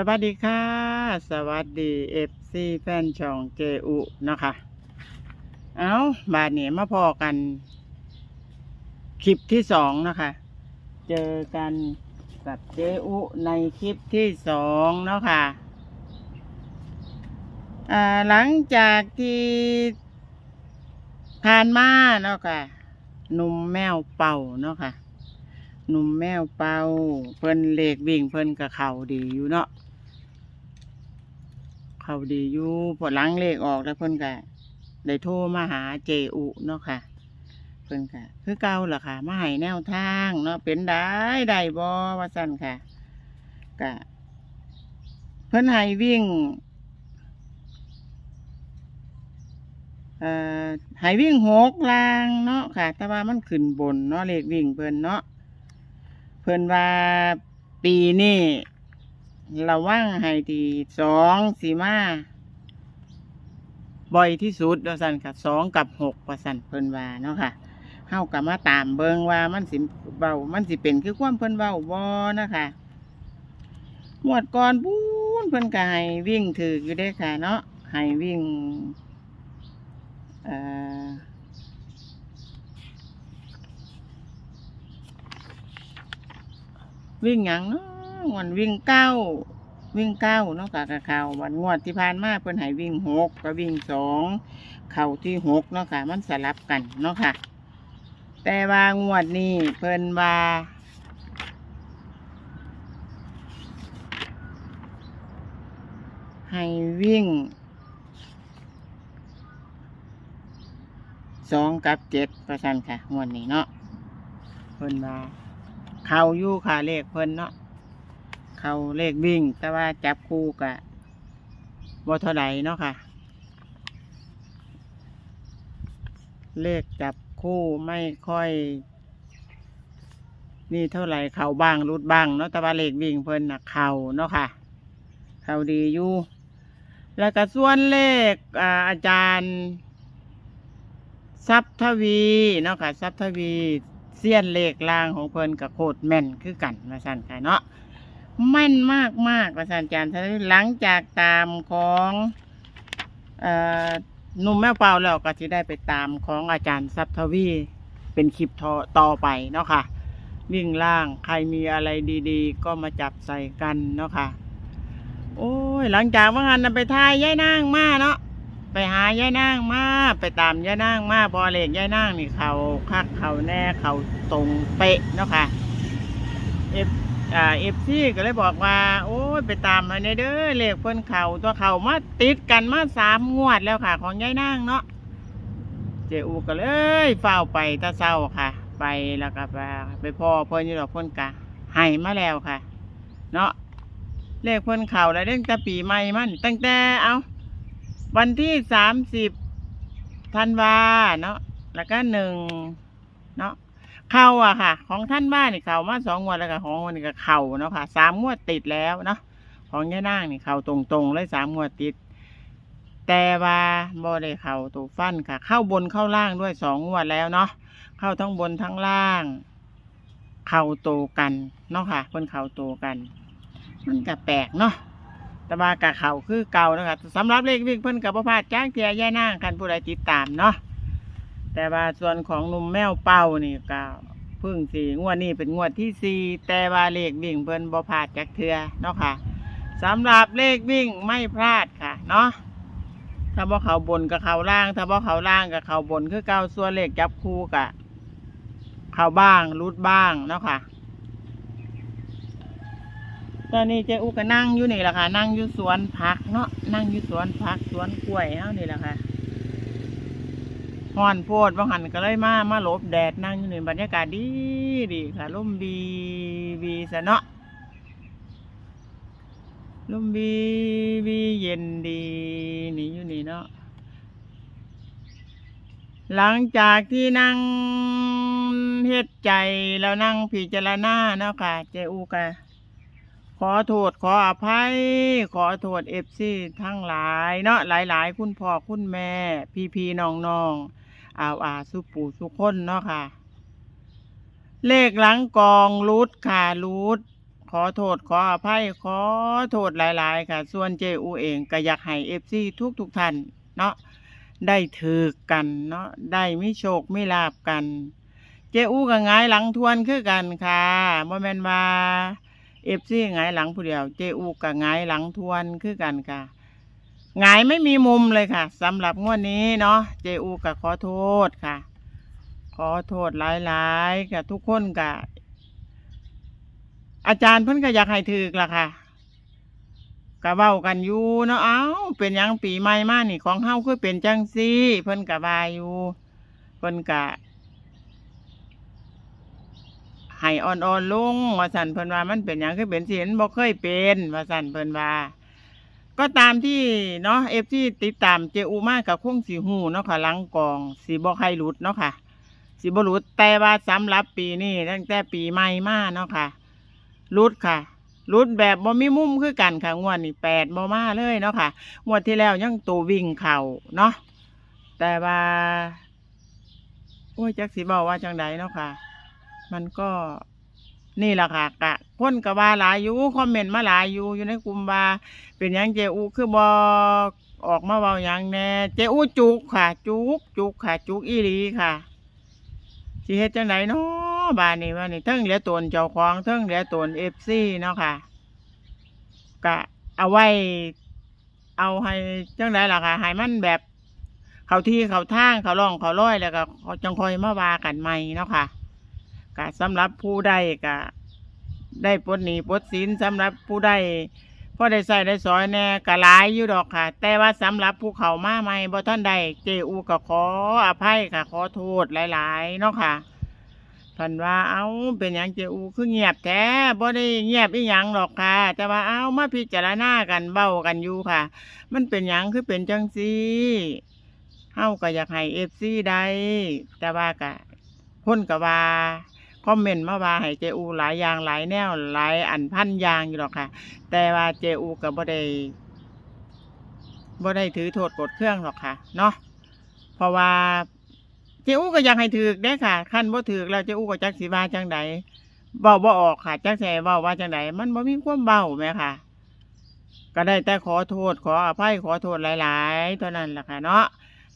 สวัสดีค่ะ สวัสดีเอฟซีแฟนช่องเจอุนะคะ เอาบาทนี้มาพอกัน คลิปที่สองนะคะ เจอกันกับเจอุในคลิปที่สองเนาะค่ะอ่าหลังจากที่ผ่านมาเนาะค่ะหนุ่มแมวเป่าเนาะค่ะหนุ่มแมวเป่าเพิ่นเลขวิ่งเพิ่นกับเขาดีอยู่เนาะ เขาดีอยู่พอหลังเลขออกแล้วเพิ่นก็ได้โทรมาหาเจอุเนาะค่ะ เพิ่นก็คือเก่าล่ะค่ะมาให้แนวทางเนาะเป็นได้ได้บ่ว่าซั่นค่ะก็เพิ่นให้วิ่งเอ่อให้วิ่งหกลางเนาะค่ะ แต่ว่ามันขึ้นบนเนาะเลขวิ่งเพิ่นเนาะเพิ่นว่าปีนี้ ระวังให้ดีสองสีมาบ่อยที่สุดว่าซั่นค่ะสองกับหกว่าซั่นเพิ่นว่าเนาะค่ะเฮากับมาตามเบิงว่ามันสิเบามันสิเป็นคือความเพิ่นเว้าบ่นะคะหมวดก่อนปูนเพิ่นก็ให้วิ่งถืออยู่เด้ค่ะ เนาะให้วิ่งวิ่งยังเนาะ วันวิ่งเก้าวิ่งเก้าเนาะกะกะข่าววันงวดที่ผ่านมาเพิ่นให้วิ่งหกก็วิ่งสองเข่าที่หกเนาะค่ะ มันสลับกันเนาะค่ะ แต่ว่างวดนี้เพิ่นว่าให้วิ่งสองกับเจ็ดประชันค่ะงวดนี้เนาะเพิ่นว่าเขาอยู่ค่ะเลขเพิ่นเนาะ เขาเลขวิ่ง แต่ว่าจับคู่กะบ่เท่าใดเนาะค่ะ เลขจับคู่ไม่ค่อย นี่เท่าไหร่เขาบ้างรุดบ้างเนาะแต่ว่าเลขวิ่งเพิ่นนะเขาเนาะค่ะ เขาดีอยู่แล้วก็ส่วนเลขอาอาจารย์ทรัพย์ทวีเนาะค่ะทรัพย์ทวีเสี้ยนเลขลางของเพิ่นกับโคตรแม่นคือกันมาสั่นค่ะเนาะ แม่นมากมากมาสั่นอาจารย์ทวีหลังจากตามของเอ่อหนุ่มแม่เป่าแล้วก็จะได้ไปตามของอาจารย์ทรัพย์ทวีเป็นคลิปต่อต่อไปเนาะค่ะวิ่งล่างใครมีอะไรดีๆ ก็มาจับใส่กันเนาะค่ะ โอ้ยหลังจากว่างานน่ะไปทายยายนางมาเนาะไปหายายนางมาไปตามยายนางมาพอเลขยายนางนี่เขาคักเขาแน่เขาตรงเป๊ะเนาะค่ะเอฟ อ่าเอฟซีก็เลยบอกว่า โอ้ยไปตามมาในเด้อเลขเพิ่นเขาตัวเขามาติดกันมาสามงวดแล้วค่ะ ของยายนางเนาะเจอูก็เลยเฝ้าไปตะเศร้าค่ะ ไปแล้วก็ไปไปพ่อเพิ่นอยู่ดอกเพิ่นกะให้มาแล้วค่ะ เนาะเลขเพิ่นเข่าแล้วตั้งแต่ปีใหม่มันตั้งแต่เอาวันที่สามสิบธันวาเนาะแล้วก็หนึ่งเนาะ เข้าอะค่ะ ของท่านบ้านนี่เข่ามาสองงวดแล้วก็ของวันนี้ก็เข่าเนาะค่ะสามงวดติดแล้วเนาะของย่านางนี่เข่าตรงๆเลยสามงวดติด แต่ว่าบ่ได้เข่าตัวฟันค่ะ เข้าบนเข้าล่างด้วยสองงวดแล้วเนาะเข้าทั้งบนทั้งล่าง เข่าโตกันเนาะค่ะเพิ่นเข่าโตกัน มันก็แปลกเนาะแต่ว่ากะเข่าคือเก่านะคะสำหรับเลขวิ่งเพิ่นกับพพาดจ้างเทียแย่นางคันผู้ใดติดตามเนาะ แต่ว่าส่วนของหนุ่มแมวเป่านี่ก็เพึ่งสี่งวดนี้เป็นงวดที่สี่แต่ว่าเลขวิ่งเพิ่นบ่พลาดจักเทือเนาะค่ะสำหรับเลขวิ่งไม่พลาดค่ะ เนาะถ้าบ่เขาบนกับเขาล่าง ถ้าบ่เขาล่างกับเขาบนคือเก้าส่วนเลขจับคู่กะเขาบ้างรุดบ้างเนาะค่ะ ตอนนี้เจ๊อุก็นั่งอยู่นี่แหละค่ะ นั่งอยู่สวนผักเนาะนั่งอยู่สวนผักสวนกล้วยเฮานี่แหละค่ะ ฮ้อนโพดบางหันก็เลยมามาหลบแดดนั่งอยู่นี่บรรยากาศดีดีค่ะลมบีบีซะเนาะลมบีบีเย็นดีนี่อยู่นี่เนาะหลังจากที่นั่งเฮ็ดใจแล้วนั่งพิจารณาเนาะค่ะเจอูกะขอโทษขออภัย ขอโทษเอฟซีทั้งหลายเนาะหลายๆ คุณพ่อคุณแม่ พี่พี่น้องน้อง ๆอาวอาสุปูสุคนเนาะค่ะ เลขหลังกองรูดค่ะรูดขอโทษขออภัยขอโทษหลาย ๆ ค่ะ ส่วนเจอูเองก็อยากให้เอฟซีทุกทุกๆท่านเนาะได้ถือกันเนาะได้มีโชคมีลาบกัน เจอูก็หงายหลังทวนคือกันค่ะบ่แม่นว่าเอฟซีหงายหลังผู้เดียว เจอูก็หงายหลังทวนคือกันค่ะ หงายไม่มีมุมเลยค่ะสำหรับงวดนี้เนาะเจอูก็ขอโทษค่ะ ขอโทษหลายๆกับทุกคนกับอาจารย์เพิ่นก็อยากให้ถือกล่ะค่ะกะเว้ากันอยู่เนาะเอ้าเป็นยังปีใหม่มานี่ของเฮาคือเป็นจังซี่เพิ่นกะว่าอยู่เพิ่นกะให้อ่อนๆลงว่าสั่นเพิ่นว่ามันเป็นยังคือเป็นสิเห็นบ่เคยเป็นว่าสั่นเพิ่นว่า ก็ตามที่เนาะเอฟที่ติดตามเจอูมากกับคงสีหูเนาะค่ะหลังกองสีบ่ใครหลุดเนาะค่ะสิบรุดแต่ว่าสำหรับปีนี้ตั้งแต่ปีใหม่มาเนาะค่ะรุดค่ะรุดแบบบ่มีมุมคือกันค่ะงวดนี้แปดบ่มาเลยเนาะค่ะงวดที่แล้วยังตัววิ่งเข่าเนาะแต่ว่าโอ้ยจักสิบอกว่าจังใดเนาะค่ะ มันก็ นี่แหละค่ะกะคนก็ว่าหลายอยู่คอมเมนต์มาหลายอยู่อยู่ในกลุ่มว่า เป็นยังเจอูคือบอออกมาเบาหยังแน่เจอูจุกค่ะ จุกจุกค่ะ จุกอีหลีค่ะสิเฮ็ดจังไดเนาะบ้านนี้ว่านี่เทิงเหลือตนเจ้าของเทิงเหลือตนเอฟซีเนาะค่ะก็เอาไว้ เอาให้จังไดล่ะค่ะให้มันแบบ เขาที่เขาทางเขาล่องเขาร้อยแล้วก็จังคอยมาว่ากันใหม่เนาะค่ะ ก็สำหรับผู้ใดก็ได้ปลดหนี้ปลดสินสำหรับผู้ใดพอได้ใส่ได้สอยแน่ก็หลายอยู่ดอกค่ะ แต่ว่าสำหรับผู้เขามาใหม่บ่ท่านใดเจอูก็ขออภัยค่ะ ขอโทษหลายๆเนาะค่ะท่านว่าเอาเป็นหยังเจอูคือเงียบแท้บ่ได้เงียบอีหยังหรอกค่ะ แต่ว่าเอามาพิจารณากันเบ้ากันอยู่ค่ะ มันเป็นหยังคือเป็นจังซี่เฮาก็อยากให้ FC ได้แต่ว่าก็คนก็ว่า คอมเมนต์มาว่าให้เจอูหลายอย่างหลายแนวหลายอันพันอย่างอยู่หรอกค่ะ แต่ว่าเจอูก็บ่ได้บ่ได้ถือโทษกดเครื่องหรอกค่ะ เนาะเพราะว่าเจอูก็อยากให้ถือได้ค่ะขั้นบ่ถือแล้วเจอูก็จักสิว่าจังใดเว้าบ่ออกค่ะจักแส่เว้าว่าจังใดมันบ่มีความเว้าแหมค่ะ ก็ได้แต่ขอโทษขออภัยขอโทษหลาย ๆ เท่านั้นแหละค่ะเนาะ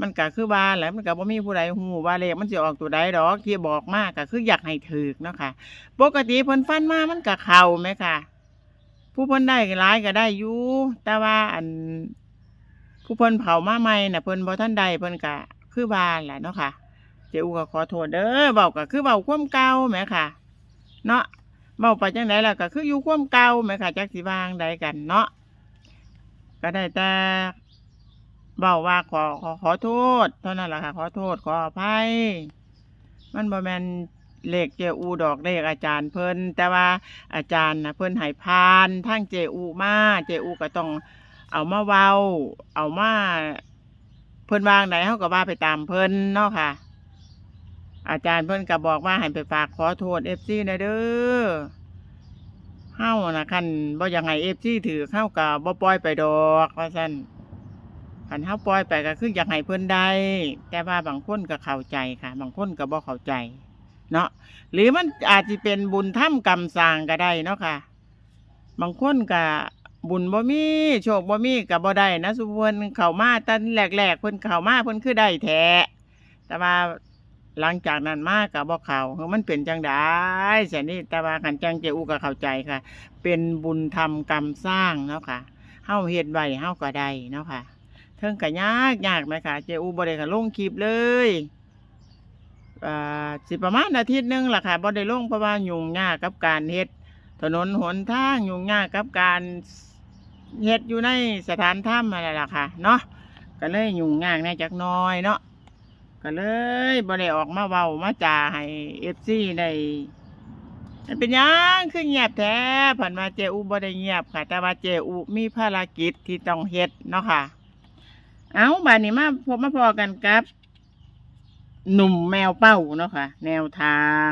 มันก็คือว่าแหละมันก็บ่มีผู้ใดฮู้ว่าเลขมันสิออกตัวใดดอกที่บอกมากก็คืออยากให้ถือเนาะค่ะปกติเพิ่นฟันมามันก็เข้าแหมค่ะ ผู้เพิ่นได้หลายก็ได้อยู่แต่ว่าอัน ผู้เพิ่นเผามาใหม่น่ะเพิ่นบ่ทันได้เพิ่นก็คือว่าแหละเนาะค่ะเจอูก็ขอโทษเด้อเว้าก็คือเว้าความเก่าแหมค่ะ เนาะเว้าไปจังไดล่ะก็คืออยู่ความเก่าแหมค่ะจักสิวางใดกันเนาะก็ได้แต่ เว้าว่าขอขอขอโทษเท่านั้นแหละค่ะ ขอโทษขออภัยมันบ่แมนเลขเจอูดอกเลขอาจารย์เพิ่นแต่ว่าอาจารย์นะเพิ่นให้พานทั้งเจอูมาเจอูก็ต้องเอามาเว้า เอามาเพิ่นวางไหนเฮาก็ว่าไปตามเพิ่นเนาะค่ะ อาจารย์เพิ่นก็บอกว่าให้ไปฝากขอโทษ FC นะเด้อเฮานะคันบ่อยากให้ FC ถือเฮาก็บ่ปล่อยไปดอกว่าซั่น คันเฮาปล่อยไปก็คืออยากให้เพิ่นได้แต่ว่าบางคนก็เข้าใจค่ะ บางคนก็บ่เข้าใจ เนาะหรือมันอาจจะเป็นบุญถ้ำกรรมสร้างก็ได้เนาะค่ะ บางคนก็บุญบ่มีโชคบ่มีก็บ่ได้นะสุพิ่นเข้ามาตันแรกๆเพิ่นเข้ามาเพิ่นคือได้แท้แต่ว่าหลังจากนั้นมาก็บ่เขาคือมันเป็นจังได๋แสนนี่แต่ว่าคันจังเจอูก็เข้าใจค่ะ เป็นบุญธรรมกรรมสร้างเนาะค่ะเฮาเฮ็ดไว้เฮาก็ได้เนาะค่ะ เทิงก็ยากยากไหมค่ะเจอูบ่ได้ก็ลงคลิปเลยอ่าสิประมาณอาทิตย์หนึงล่ะค่ะบ่ได้ลงเพราะว่ายุ่งยากกับการเฮ็ด ถนนหนทางยุ่งยากกับการเฮ็ดอยู่ในสถานถ้ำอะไรล่ะค่ะเนาะก็เลยยุ่งยากแน่จักน้อยเนาะก็เลยบ่ได้ออกมาเว้ามาจ่าให้ FC ได้มันเป็นยังคือเงียบแท้ผ่านมาเจอูบ่ได้เงียบค่ะ แต่ว่าเจอูมีภารกิจที่ต้องเฮ็ดเนาะค่ะ เอาบัดนี้มาพบมาพอกันกับ หนุ่มแมวเป้าเนาะค่ะ แนวทาง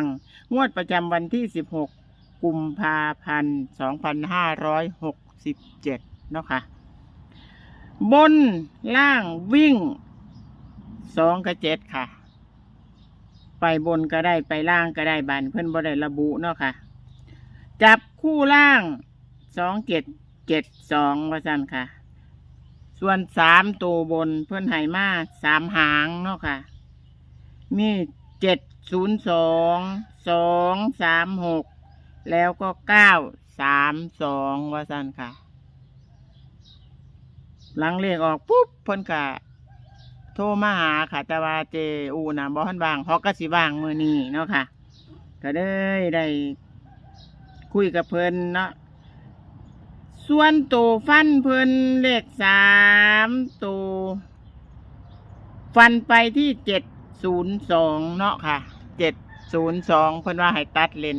งวดประจำวันที่16กุมภาพันธ์2567เนาะค่ะ บนล่างวิ่งสองกับเจ็ดค่ะ ไปบนก็ได้ไปล่างก็ได้บันเพิ่อนบ่ได้ระบุเนาะค่ะ จับคู่ล่างสองเจ็ดเจ็ดสองว่าสั่นค่ะ ส่วนสามตัวบนเพื่อนไหมาสามหางเนาะค่ะ มีเจ็ดศูนย์สองสองสามหกแล้วก็เก้าสามสองว่าสั่นค่ะ หลังเลขออกปุ๊บเพิ่นกะโทรมาหาค่ะ แต่ว่าเจอูนะบ่ทันว่างเพราะก็สิว่างมือนี้เนาะค่ะ ก็เลยได้คุยกับเพิ่นเนาะ ส่วนตัวฟันเพิ่นเลขสามตัวฟันไปที่เจ็ดศูนย์สองเนาะค่ะเจ็ดศูนย์สองเพิ่นว่าให้ตัดเลน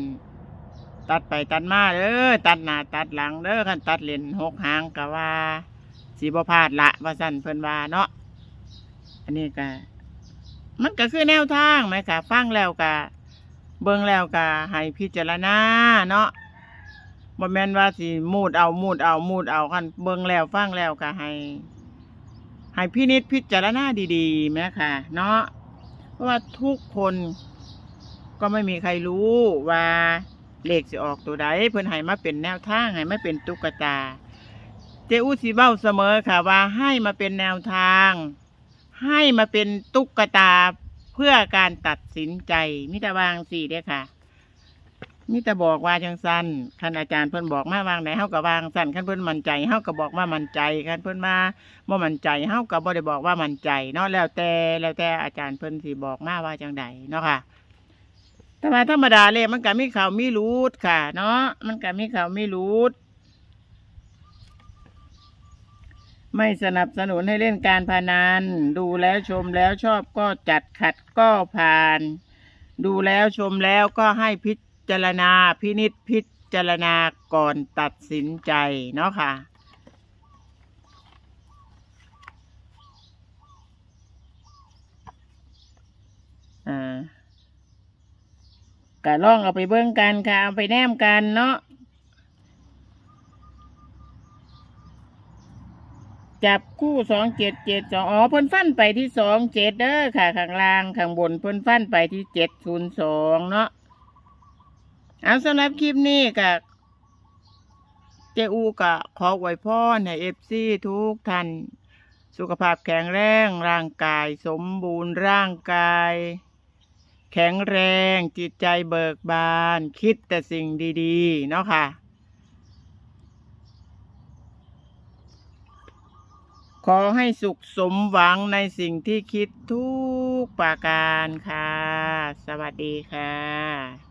ตัดไปตัดมาเด้อตัดหน้าตัดหลังเด้อคันตัดเลนหกหางก็ว่าสีบพลาดละว่าสั่นเพิ่นว่าเนาะอันนี้ก็มันก็คือแนวทางไหมค่ะฟังแล้วก็เบิ่งแล้วก็ให้พิจารณาเนาะ บ่แม่นว่าสิมูดเอามูดเอามูดเอาคันเบิ่งแล้วฟังแล้วก็ให้ ให้พินิจพิจารณาดีๆแม่ค่ะ เนาะเพราะว่าทุกคนก็ไม่มีใครรู้ว่าเลขสิออกตัวใดเพิ่นให้มาเป็นแนวทางให้มาเป็นตุ๊กตา เจอุสิเบ้าเสมอค่ะ ว่าให้มาเป็นแนวทาง ให้มาเป็นตุ๊กตาเพื่อการตัดสินใจมิตรวางสี่เด้ค่ะ มิตรบอกว่าจังสันคันอาจารย์เพิ่นบอกมาวางไหนเฮาก็วางสันคันเพิ่นมั่นใจเฮาก็บอกว่ามั่นใจคันเพิ่นมาบ่มั่นใจเฮาก็บ่ได้บอกว่ามั่นใจเนาะแล้วแต่แล้วแต่อาจารย์เพิ่นสิบอกมาว่าจังใดเนาะค่ะแต่ว่าธรรมดาเลยมันก็มีเขามีรูดค่ะ เนาะมันก็มีเขามีรูดไม่สนับสนุนให้เล่นการพนัน ดูแล้วชมแล้วชอบก็จัดขัดก็ผ่าน ดูแล้วชมแล้วก็ให้พิ จารณาพินิษพิจารณาก่อนตัดสินใจเนาะค่ะ อ่าก็ลองเอาไปเบิ่งกันค่ะ เอาไปแนมกันเนาะจับคู่สองเจ็ดเจ็ดสองอ๋อเพิ่นฟันไปที่สองเจ็ดเด้อค่ะ ข้างล่างข้างบนเพิ่นฟันไปที่เจ็ดศูนย์สองเนาะ เอาสำหรับคลิปนี้กับเจอูกะขอไว้พรให้เอฟซีทุกท่านสุขภาพแข็งแรงร่างกาย สมบูรณ์ร่างกาย แข็งแรงจิตใจเบิกบาน คิดแต่สิ่งดีๆ เนาะค่ะ ขอให้สุขสมหวังในสิ่งที่คิดทุกประการค่ะ สวัสดีค่ะ